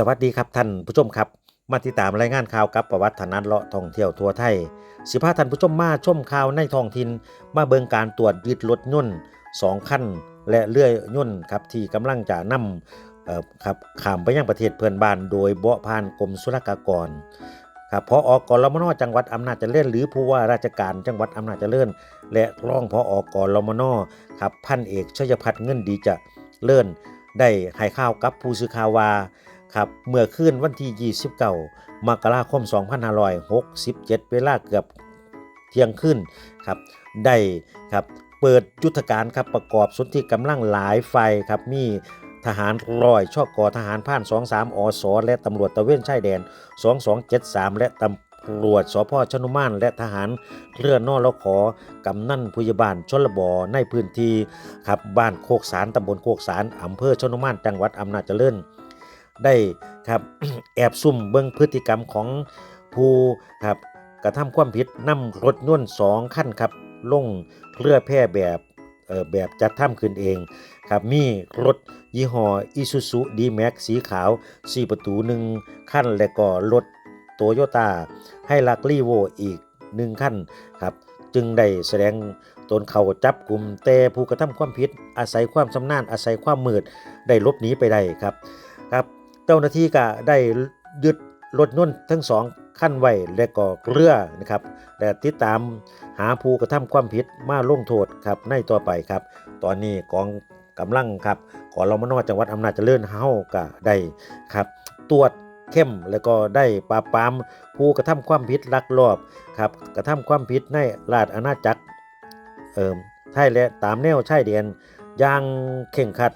สวัสดีครับท่านผู้ชมครับ มาติดตามรายงานข่าวกับประวัติฐานันเลาะท่องเที่ยวทั่วไทยสิพาท่านผู้ชมมาชมข่าวในท้องถิ่นมาเบิงการตรวจยึดรถยนต์สองคันและเลื่อยยนต์ครับที่กำลังจะนำเอ่อครับขามไปยังประเทศเพื่อนบ้าน โดยเบาะผ่านกรมศุลกากรครับพออกรมนจังหวัดอำนาจเจริญหรือผู้ว่าราชการจังหวัดอำนาจเจริญและรองพออกรมนครับพันเอกชยพัฒน์เงินดีจะเลื่อนได้ให้ข่าวกับผู้สื่อข่าวว่า ครับเมื่อคืนวันที่ 29 มกราคม 2567 เวลาเกือบเที่ยงคืนครับได้ครับเปิดยุทธการครับประกอบสนธิกำลังหลายไฟครับมีทหารรอยชอกกอทหารผ่าน 23อสและตำรวจตะเวนชายแดน 2273 และตำรวจสพชนุมานและทหารเรือนอรขอกำนันผู้ใหญ่บ้านชนบในพื้นที่ครับบ้านโคกสารตำบลโคกสารอำเภอชนุมานจังหวัดอำนาจเจริญ ได้ครับแอบซุ่มเบิ่งพฤติกรรมของผู้ครับกระทำความผิดนำรถยนต์สองคันครับลงเรือแพร่แบบเอ่อแบบจัดทำขึ้นเองครับมีรถยี่ห้อ Isuzu D-Max สีขาว 4 ประตู1คันและก็รถโตโยต้าให้ลักลีโวอีก1คันครับจึงได้แสดงตนเขาจับกลุ่มแต่ผู้กระทำความผิดอาศัยความชำนาญอาศัยความมืด ได้ลบหนีไปได้ครับ เจ้าหน้าที่ก็ได้ยึดรถยนต์ทั้งสองขั้นไว้และก็เรือนะครับและติดตามหาผู้กระทำความผิดมาลงโทษครับในต่อไปครับ ตอนนี้กองกำลังครับกอรามนอจังหวัดอำนาจเจริญเฮาก็ได้ครับ ตรวจเข้มแล้วก็ได้ปราบปรามผู้กระทำความผิดลักลอบครับกระทำความผิดในราชอาณาจักรเอ่อไทยและตามแนวชายแดนอย่างเข่งครัด